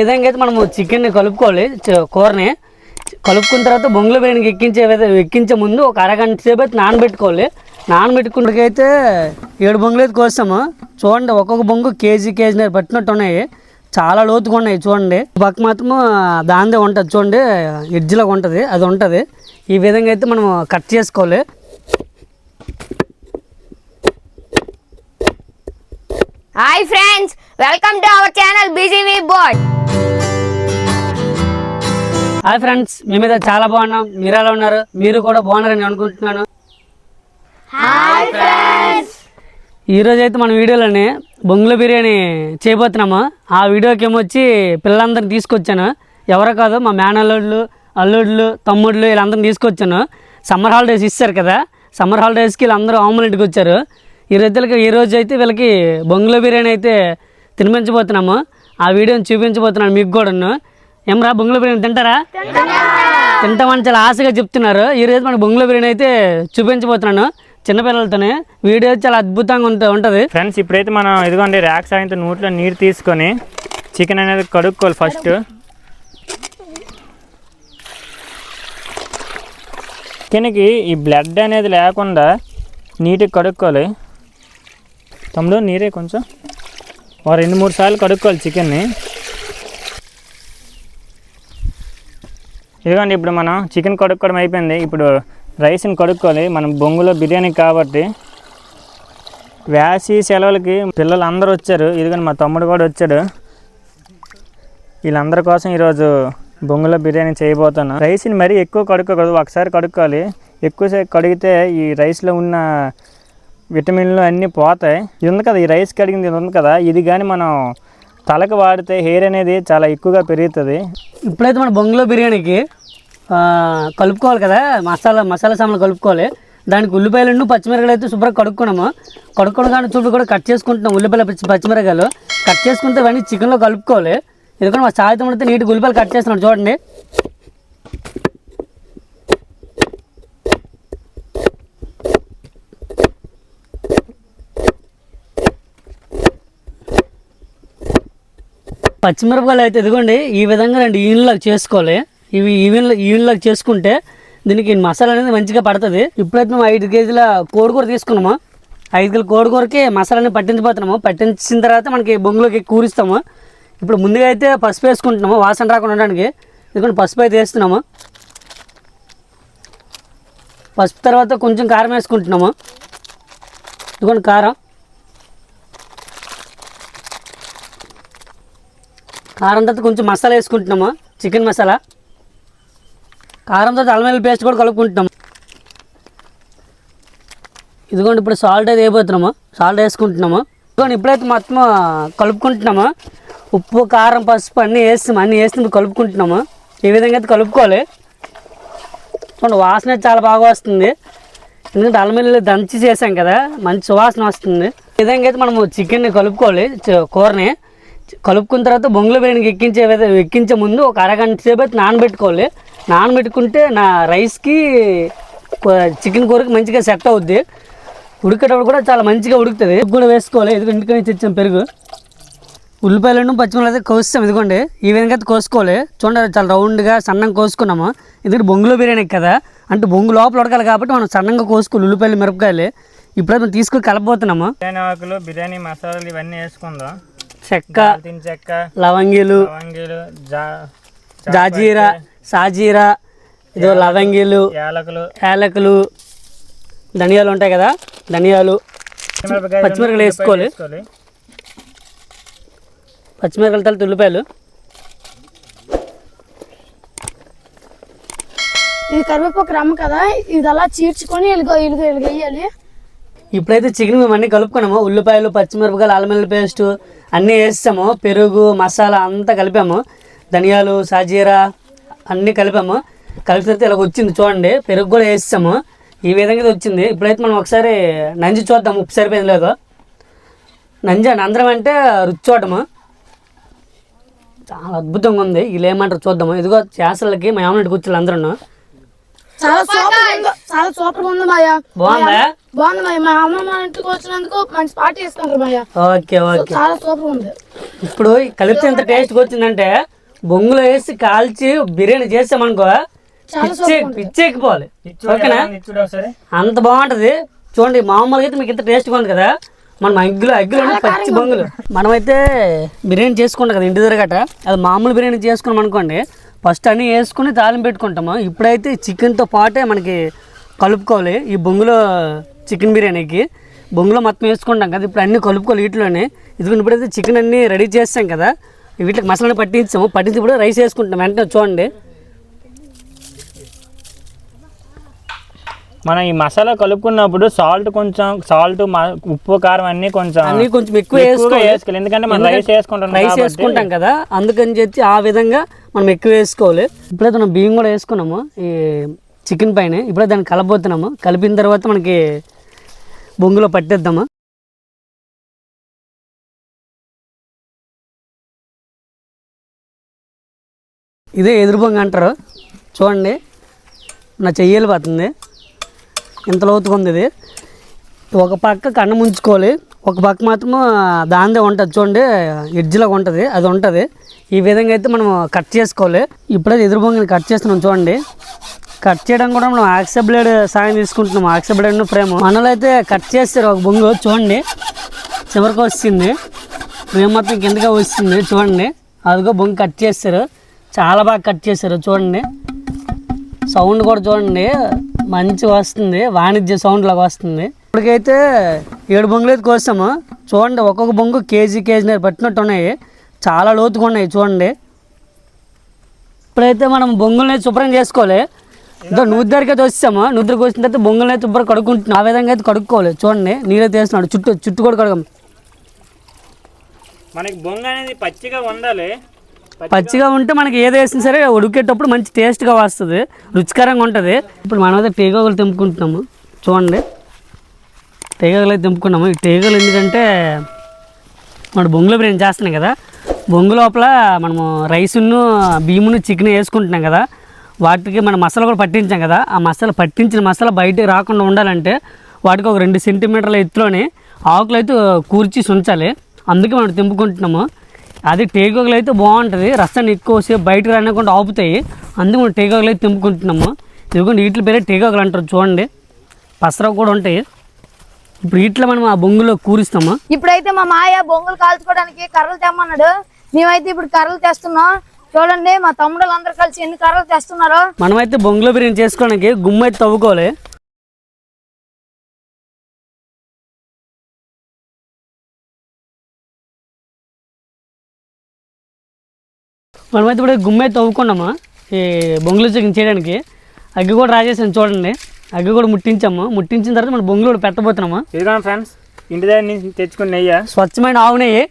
ఈ విధంగా అయితే మనము చికెన్ని కలుపుకోవాలి. కూరని. కలుపుకున్న తర్వాత బొంగుల బిర్యానీకి ఎక్కించే విధంగా ఎక్కించే ముందు ఒక అరగంట సేపు అయితే నానబెట్టుకోవాలి. నానబెట్టుకుంటకైతే ఏడు బొంగులు అయితే కోస్తాము. చూడండి ఒక్కొక్క బొంగు కేజీ కేజీ పట్టినట్టు ఉన్నాయి. చాలా లోతుగా ఉన్నాయి చూడండి. పక్క మాత్రం దాందే ఉంటుంది. చూడండి ఎడ్జ్లాగా ఉంటుంది అది ఉంటుంది. ఈ విధంగా అయితే మనం కట్ చేసుకోవాలి. Hi friends welcome to our channel BGV boy hi friends మీ మీద చాలా బాగున్నాం. మీరు ఎలా ఉన్నారు? మీరు కూడా బాగున్నారని అనుకుంటున్నాను. ఈ రోజు అయితే మన వీడియోలోనే బొంగుల బిర్యానీ చేయబోతున్నాము. ఆ వీడియోకి ఏమొచ్చి పిల్లలందరిని తీసుకొచ్చాను. ఎవరో కాదు మా మేనల్లుళ్ళు అల్లుళ్ళు తమ్ముళ్ళు వీళ్ళందరిని తీసుకొచ్చాను. సమ్మర్ హాలిడేస్ ఇస్తారు కదా. సమ్మర్ హాలిడేస్కి వీళ్ళందరూ ఆములు ఇంటికి వచ్చారు. ఈ రోజులకి ఈ రోజు అయితే వీళ్ళకి బొంగుల బిర్యానీ అయితే తినిపించబోతున్నాము. ఆ వీడియోని చూపించబోతున్నాను మీకు కూడాను. ఏమరా బొంగుల బిర్యానీ తింటారా? తింటామని చాలా ఆశగా చెప్తున్నారు. ఈ రోజు మన బొంగుల బిర్యానీ అయితే చూపించబోతున్నాను చిన్నపిల్లలతోనే. వీడియో చాలా అద్భుతంగా ఉంట ఉంటుంది. ఫ్రెండ్స్ ఇప్పుడైతే మనం ఇదిగోండి ర్యాక్ సాయంతో నూట్లో నీరు తీసుకొని చికెన్ అనేది కడుక్కోవాలి ఫస్ట్. చికెన్కి ఈ బ్లడ్ అనేది లేకుండా నీట్గా కడుక్కోవాలి. తమ్ముడు నీరే కొంచెం. ఓ రెండు మూడు సార్లు కడుక్కోవాలి చికెన్ని. ఇదిగోండి ఇప్పుడు మనం చికెన్ కడుక్కోవడం అయిపోయింది. ఇప్పుడు రైస్ని కడుక్కోవాలి. మనం బొంగులో బిర్యానీ కాబట్టి వేసి సెలవులకి పిల్లలు అందరూ వచ్చారు. ఇదిగోని మా తమ్ముడు కూడా వచ్చాడు. వీళ్ళందరి కోసం ఈరోజు బొంగులో బిర్యానీ చేయబోతాను రైస్ని మరీ ఎక్కువ కడుక్కోకూడదు. ఒకసారి కడుక్కోవాలి. ఎక్కువసేపు కడిగితే ఈ రైస్లో ఉన్న విటమిన్లు అన్నీ పోతాయి. ఇది ఉంది కదా ఈ రైస్ కడిగింది ఇది ఉంది కదా. ఇది కానీ మనం తలకు వాడితే హెయిర్ అనేది చాలా ఎక్కువగా పెరుగుతుంది. ఇప్పుడైతే మన బొంగులో బిర్యానీకి కలుపుకోవాలి కదా మసాలా మసాలా సామాన్లు కలుపుకోవాలి. దానికి ఉల్లిపాయలు పచ్చిమిరకాయలు అయితే శుభ్రంగా కడుక్కున్నాము. కడుక్కోవడం కానీ చూపు కూడా కట్ చేసుకుంటున్నాం ఉల్లిపాయలు పచ్చి పచ్చిమిరకాయలు కట్ చేసుకుంటే ఇవన్నీ చికెన్లో కలుపుకోవాలి. ఎందుకంటే మా సాయంత్రం అయితే నీటి ఉల్లిపాయలు కట్ చేస్తున్నాడు చూడండి. పచ్చిమిరపకాయలు అయితే ఇదిగోండి ఈ విధంగా రెండు ఈవెన్లాగా చేసుకోవాలి. ఇవి ఈవెన్ ఈవెన్లాగా చేసుకుంటే దీనికి మసాలా అనేది మంచిగా పడుతుంది. ఇప్పుడైతే మేము ఐదు కేజీల కోడికూర తీసుకున్నాము. ఐదు కేజీల కోడికూరకి మసాలాని పట్టించిపోతున్నాము పట్టించిన తర్వాత మనకి బొంగులోకి కూరిస్తాము. ఇప్పుడు ముందుగా అయితే పసుపు వేసుకుంటున్నాము వాసన రాకుండా ఉండడానికి. ఇదిగోండి పసుపు అయితే వేస్తున్నాము. పసుపు తర్వాత కొంచెం కారం వేసుకుంటున్నాము. ఇదిగోండి కారం. కారం తర్వాత కొంచెం మసాలా వేసుకుంటున్నాము. చికెన్ మసాలా. కారం తర్వాత అల్లం వెల్లుల్లి పేస్ట్ కూడా కలుపుకుంటున్నాము. ఇదిగోండి ఇప్పుడు సాల్ట్ అయితే వేయబోతున్నాము. సాల్ట్ వేసుకుంటున్నాము. ఇదిగోండి ఇప్పుడైతే మొత్తం కలుపుకుంటున్నాము. ఉప్పు కారం పసుపు అన్నీ వేస్తాము అన్నీ వేసి కలుపుకుంటున్నాము. ఈ విధంగా అయితే కలుపుకోవాలి? చూడండి వాసన చాలా బాగా వస్తుంది. ఎందుకంటే అల్లం వెల్లుల్లి దంచి చేసాం కదా మంచి సువాసన వస్తుంది. ఈ విధంగా అయితే మనము చికెన్ని కలుపుకోవాలి కూరని. కలుపుకున్న తర్వాత బొంగుల బిర్యానీకి ఎక్కించే ఎక్కించే ముందు ఒక అరగంట సేపు అయితే నానబెట్టుకోవాలి. నానబెట్టుకుంటే నా రైస్కి చికెన్ కూరకి మంచిగా సెట్ అవుద్ది. ఉడికేటప్పుడు కూడా చాలా మంచిగా ఉడుకుతుంది. కూడా వేసుకోవాలి. ఇది ఇంటికి తెచ్చాం పెరుగు. ఉల్లిపాయలను పచ్చిమిరపకాయలు అయితే కోస్తాం ఇదిగోండి. ఈ విధంగా అయితే కోసుకోవాలి. చూడండి చాలా రౌండ్గా సన్నంగా కోసుకున్నాము. ఎందుకంటే బొంగులో బిర్యానీ కదా. అంటే బొంగు లోపల ఉడకాలి కాబట్టి మనం సన్నంగా కోసుకోవాలి. ఉల్లిపాయలు మిరపకాయలు. ఇప్పుడైతే మనం తీసుకొని కలపబోతున్నాము. బిర్యానీ ఆకులు బిర్యానీ మసాలాలు ఇవన్నీ వేసుకుందాం. చెక్క చెక్క లవంగిలు లవంగీలు జా జాజీరా సాజీరా ఇదో లవంగిలు యాలకులు యాలకులు ధనియాలు ఉంటాయి కదా ధనియాలు పచ్చిమిరపకాయలు వేసుకోవాలి. పచ్చిమిరపకాయల తల ఉల్లిపాయలు ఇది కరివేపాకు రమ్మ కదా ఇది అలా చీడ్చుకొని ఇలుగ ఇలుగ ఇలుగ వేయాలి ఇప్పుడైతే చికెన్ మేము అన్నీ కలుపుకున్నాము. ఉల్లిపాయలు పచ్చిమిరపకాయలు అల్లం పేస్టు పేస్ట్ అన్నీ వేస్తాము పెరుగు మసాలా అంతా కలిపాము. ధనియాలు సాజీరా అన్నీ కలిపాము. కలిపితే ఇలా వచ్చింది చూడండి. పెరుగు కూడా వేస్తాము ఈ విధంగా ఇది వచ్చింది. ఇప్పుడైతే మనం ఒకసారి నంజి చూద్దాం. ఉప్పు సరిపోయింది లేదో. నంజి అని అందరం అంటే రుచి చూడము చాలా అద్భుతంగా ఉంది. వీళ్ళు ఏమంటారు చూద్దాము. ఇదిగో చేసలకి మా ఏమన్నట్టు కూర్చోళ్ళు అందరూ చాలా సూపర్ ఉందో. చాలా సూపర్గా ఉంది మాయ. బాగుందా? బాగుంది మాయ. మా అమ్మ మా ఇంటికి వచ్చినందుకు మంచి పార్టీ ఇస్తున్నారు మాయ. Okay okay. చాలా సూపర్ ఉంది. ఇప్పుడు ఈ కలిపితే ఎంత టేస్ట్ వచ్చిందంటే బొంగులో వేసి కాల్చి బిర్యానీ చేసామనుకో పిచ్చే పిచ్చెక్కిపోవాలి ఓకేనా? అంత బాగుంటది. చూడండి మామూలుగా అయితే మీకు ఇంత టేస్ట్గా ఉంది కదా. మనం అగ్గిలో అగ్గిలో పచ్చి బొంగులు. మనమైతే బిర్యానీ చేసుకుంటాం కదా ఇంటి దగ్గర అది మామూలు బిర్యానీ చేసుకున్నాం అనుకోండి ఫస్ట్ అన్నీ వేసుకుని తాళం పెట్టుకుంటాము? ఇప్పుడైతే చికెన్తో పాటే మనకి కలుపుకోవాలి. ఈ బొంగులో చికెన్ బిర్యానీకి. బొంగులో మొత్తం వేసుకుంటాం కదా ఇప్పుడు అన్నీ కలుపుకోవాలి వీటిలోనే. ఇదిగోండి ఇప్పుడైతే చికెన్ అన్నీ రెడీ చేస్తాం కదా. వీటికి మసాలా పట్టించాము. పట్టించి ఇప్పుడు రైస్ వేసుకుంటాం. వెంటనే చూడండి. మనం ఈ మసాలా కలుపుకున్నప్పుడు సాల్ట్ కొంచెం సాల్ట్ ఉప్పు కారం అన్ని కొంచెం అన్నీ కొంచెం ఎక్కువ వేసుకోవాలి. ఎందుకంటే మనం రైస్ వేసుకుంటాం రైస్ వేసుకుంటాం కదా అందుకని చెప్పి ఆ విధంగా మనం ఎక్కువ వేసుకోవాలి. ఇప్పుడైతే మనం బియ్యం కూడా వేసుకున్నాము ఈ చికెన్ పైన. ఇప్పుడే దాన్ని కలబోతున్నాము. కలిపిన తర్వాత మనకి బొంగులో పట్టేద్దాము. ఇదే ఎదురు బొంగ అంటారు. చూడండి నా చెయ్యలు పోతుంది. ఇంత లోతుగా ఉంది ఇది. ఒక పక్క కన్ను ముంచుకోవాలి. ఒక పక్క మాత్రం దాందే ఉంటుంది. చూడండి ఎడ్జ్లాగా ఉంటుంది. అది ఉంటుంది. ఈ విధంగా అయితే మనం కట్ చేసుకోవాలి. ఇప్పుడైతే ఎదురు బొంగిని కట్ చేస్తున్నాం చూడండి. కట్ చేయడం కూడా మనం ఆక్సె బ్లేడ్ సాయం తీసుకుంటున్నాం. ఆక్సె బ్లేడ్ ఫ్రేమ్ మనలో అయితే కట్ చేస్తారు ఒక బొంగు. చూడండి చివరికి వస్తుంది. ఫ్రేమ్ మొత్తం కిందగా వస్తుంది. చూడండి అదిగో బొంగు కట్ చేస్తారు. చాలా బాగా కట్ చేశారు చూడండి. సౌండ్ కూడా చూడండి. మంచిగా వస్తుంది వాణిజ్య సౌండ్ లాగా వస్తుంది. ఇప్పటికైతే ఏడు బొంగులు అయితే కోసాము చూడండి ఒక్కొక్క బొంగు కేజీ కేజీ పట్టినట్టు ఉన్నాయి. చాలా లోతుగా ఉన్నాయి చూడండి. ఇప్పుడైతే మనం బొంగుల్ని శుభ్రం చేసుకోవాలి. ఇంకా నుద్దరికి అయితే వచ్చాము నుద్దరికి వచ్చిన తర్వాత బొంగుల్ని అయితే శుభ్రం కడుక్కుంటున్నాం ఆ విధంగా అయితే కడుక్కోవాలి. చూడండి నీళ్ళైతే వేస్తున్నాడు. చుట్టూ చుట్టూ కూడా కడగం. మనకి బొంగ అనేది పచ్చిగా ఉండాలి పచ్చిగా ఉంటే మనకి ఏది వేసినా సరే ఉడికేటప్పుడు మంచి టేస్ట్గా వస్తుంది. రుచికరంగా ఉంటుంది. ఇప్పుడు మనం అయితే తెంపుకుంటున్నాము. చూడండి. టీగలు అయితే తెంపుకున్నాము. ఈ టేగోలు ఎందుకంటే మన బొంగులో బిర్యానీ చేస్తున్నాం కదా. బొంగు లోపల మనము రైసును బియ్యమును చికెన్ వేసుకుంటున్నాం కదా. వాటికి మన మసాలా కూడా పట్టించాం కదా. ఆ మసాలా పట్టించిన మసాలా బయటకు రాకుండా ఉండాలంటే వాటికి ఒక రెండు సెంటీమీటర్ల ఎత్తులోనే ఆకులు అయితే కూర్చి ఉంచాలి అందుకే మనం తెంపుకుంటున్నాము. అది టేకోగలు అయితే బాగుంటుంది. రసాన్ని ఎక్కువసేపు బయటకు రానికుండా ఆపుతాయి. అందుకే మనం టేకోగలు అయితే తెంపుకుంటున్నాము. ఇదిగోండి వీటి పేరే టేకోగలు అంటారు చూడండి. పసరా కూడా ఉంటాయి. ఇప్పుడు వీటిలో మనం ఆ బొంగులో కూరిస్తాము. ఇప్పుడైతే మా మాయ బొంగులు కాల్చుకోవడానికి కర్రలు తెమ్మన్నాడు. మేమైతే ఇప్పుడు కర్రలు తెస్తున్నాం. చూడండి మా తమ్ముడు అందరు కలిసి ఎన్ని కర్రలు తెస్తున్నారో. మనమైతే బొంగులో బిర్యానీ చేసుకోవడానికి గుమ్మ అయితే తవ్వుకోవాలి. మనమైతే ఇప్పుడు గుమ్మ అయితే తవ్వుకున్నాము? ఈ బొంగులో చికెన్ చేయడానికి. అగ్గి కూడా రాజేసాను చూడండి. అగ్గి కూడా ముట్టించాము. ముట్టించిన తర్వాత మనం బొంగులో కూడా పెట్టబోతున్నాము? ఇదిగోండి ఫ్రెండ్స్ ఇంటి దగ్గర నుంచి తెచ్చుకున్న నెయ్యి. స్వచ్ఛమైన ఆవు నెయ్యి.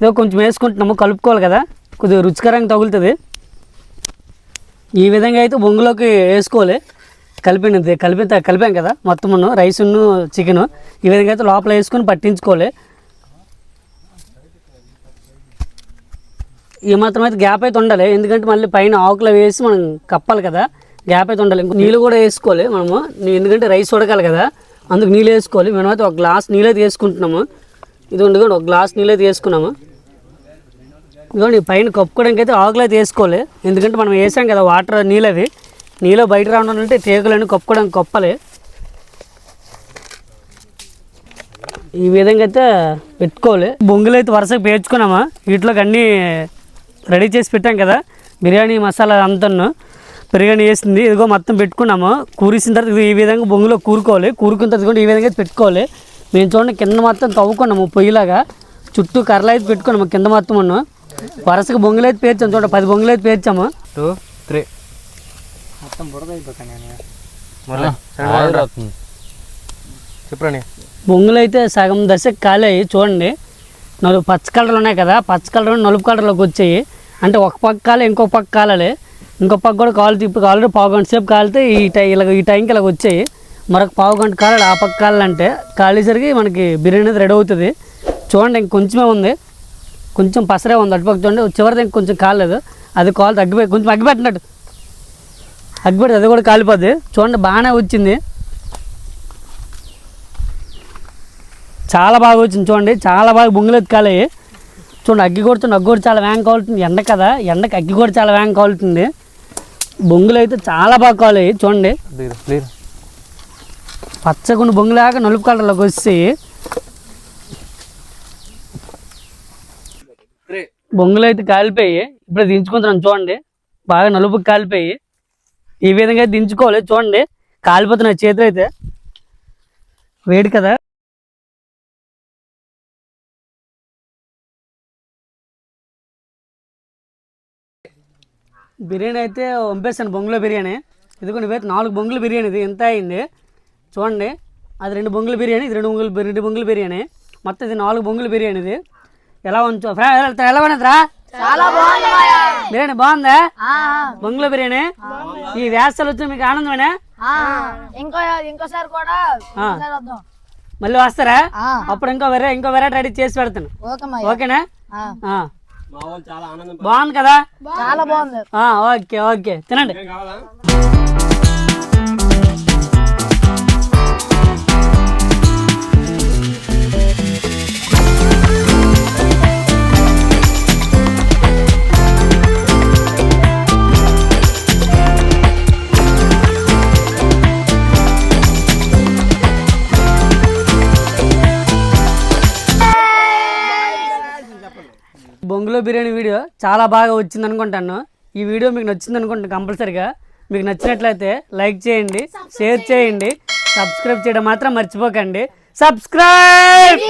ఇదో కొంచెం వేసుకుంటున్నాము కలుపుకోవాలి కదా. కొద్దిగా రుచికరంగా తగులుతుంది. ఈ విధంగా అయితే బొంగులోకి వేసుకోవాలి. కలిపినది కలిపి కలిపాం కదా మొత్తం రైసును చికెను ఈ విధంగా అయితే లోపల వేసుకొని పట్టించుకోవాలి. ఈ మాత్రం అయితే గ్యాప్ అయితే ఉండాలి. ఎందుకంటే మళ్ళీ పైన ఆకులు వేసి మనం కప్పాలి కదా. గ్యాప్ అయితే ఉండాలి. నీళ్ళు కూడా వేసుకోవాలి మనము. ఎందుకంటే రైస్ ఉడకాలి కదా. అందుకు నీళ్ళు వేసుకోవాలి. మేమైతే ఒక గ్లాస్ నీళ్ళు అయితే వేసుకుంటున్నాము. ఇది ఉండగా ఒక గ్లాస్ నీళ్ళు అయితే వేసుకున్నాము. ఇదిగోండి పైన కప్పుకోవడానికి అయితే ఆకులు అయితే వేసుకోవాలి. ఎందుకంటే మనం వేసాం కదా వాటర్ నీళ్ళు అవి నీళ్ళు బయట రావడం అంటే తీగలన్నీ కప్పుకోవడానికి కప్పాలి. ఈ విధంగా అయితే పెట్టుకోవాలి. బొంగులు అయితే వరుసగా పేర్చుకున్నామా. వీటిలోకి అన్నీ రెడీ చేసి పెట్టాం కదా. బిర్యానీ మసాలా అంతను బిర్యానీ వేసింది ఇదిగో మొత్తం పెట్టుకున్నాము. కూరిసిన తర్వాత ఇది ఈ విధంగా బొంగులో కూరుకోవాలి. కూరుకున్న తర్వాత కూడా ఈ విధంగా అయితే పెట్టుకోవాలి. మేము చూడండి కింద మొత్తం తవ్వుకున్నాము పొయ్యిలాగా. చుట్టూ కర్రలు అయితే పెట్టుకున్నాము కింద మొత్తం ఉన్నాం. వరుసగా బొంగులు అయితే పేర్చాము చూడండి పది బొంగులు అయితే పేర్చాము. Two three. మొత్తం బురద అయిపోతాను చెప్పండి బొంగులు అయితే సగం దశ ఖాళీ అయ్యి చూడండి. నలుగు పచ్చ కలర్లు ఉన్నాయి కదా పచ్చ కలర్ నలుపు కలర్లోకి వచ్చాయి. అంటే ఒక పక్క కాలే ఇంకొక పక్క కాలాలి. ఇంకో పక్క కూడా కాలు తిప్పి ఆల్రెడీ పావు గంట సేపు కాలితే ఈ టై ఇలా ఈ టైంకి ఇలాగ వచ్చాయి. మరొక పావు గంట కాలాలి ఆ పక్క కాలంటే కాలేసరికి మనకి బిర్యానీ అనేది రెడీ అవుతుంది. చూడండి ఇంకొంచమే ఉంది. కొంచెం పసరే ఉంది. అటుపక్క చూడండి చివరిది ఇంకొంచెం కాలేదు. అది కాలు తగ్గిపోయి కొంచెం అగ్గిపెట్టినట్టు. అగ్గిపెట్టి అది కూడా కాలిపోద్ది. చూడండి బాగానే వచ్చింది. చాలా బాగా వచ్చింది చూడండి చాలా బాగా బొంగులు ఎత్తుకాలి. చూడండి అగ్గి కొడుతుంది అగ్గి కూడా చాలా వేగం కాలుతుంది. ఎండ కదా ఎండకి అగ్గి కూడా చాలా వేగం కాలుతుంది. బొంగులు అయితే చాలా బాగా కావాలి చూడండి. పచ్చగుండు బొంగులాగా నలుపు కలర్లోకి వచ్చి బొంగులు అయితే కాలిపోయి ఇప్పుడు దించుకుంటున్నాను చూడండి. బాగా నలుపు కాలిపోయి ఈ విధంగా అయితే దించుకోవాలి. చూడండి కాలిపోతున్నాయి చేతులు అయితే. వేడి కదా. బిర్యానీ అయితే పంపేస్తాను బొంగులో బిర్యానీ. ఇదిగోండి ఇవైతే నాలుగు బొంగుల బిర్యానీ ఇది. ఎంత అయింది? చూడండి. అది రెండు బొంగుల బిర్యానీ ఇది రెండు బొంగులు రెండు బొంగుల బిర్యానీ. మొత్తం ఇది నాలుగు బొంగుల బిర్యానీ ఇది. ఎలా ఉంచు ఫ్రా ఎలా- ఉన్నదిరా. బిర్యానీ బాగుందా? బొంగుల బిర్యానీ. ఈ వేసలు వచ్చి మీకు ఆనందమేనా? ఇంకో ఇంకోసారి కూడా మళ్ళీ వస్తారా? అప్పుడు ఇంకో వేరే ఇంకో వెరైటీ రెడీ చేసి పెడతాను. ఓకేనా. బాగుంది కదా? చాలా బాగుంది. ఆ, ఓకే ఓకే. తినండి. బిర్యానీ వీడియో చాలా బాగా వచ్చింది అనుకుంటాను ఈ వీడియో మీకు నచ్చింది అనుకుంటాను కంపల్సరిగా. మీకు నచ్చినట్లయితే లైక్ చేయండి షేర్ చేయండి సబ్స్క్రైబ్ చేయడం మాత్రం మర్చిపోకండి. సబ్స్క్రైబ్!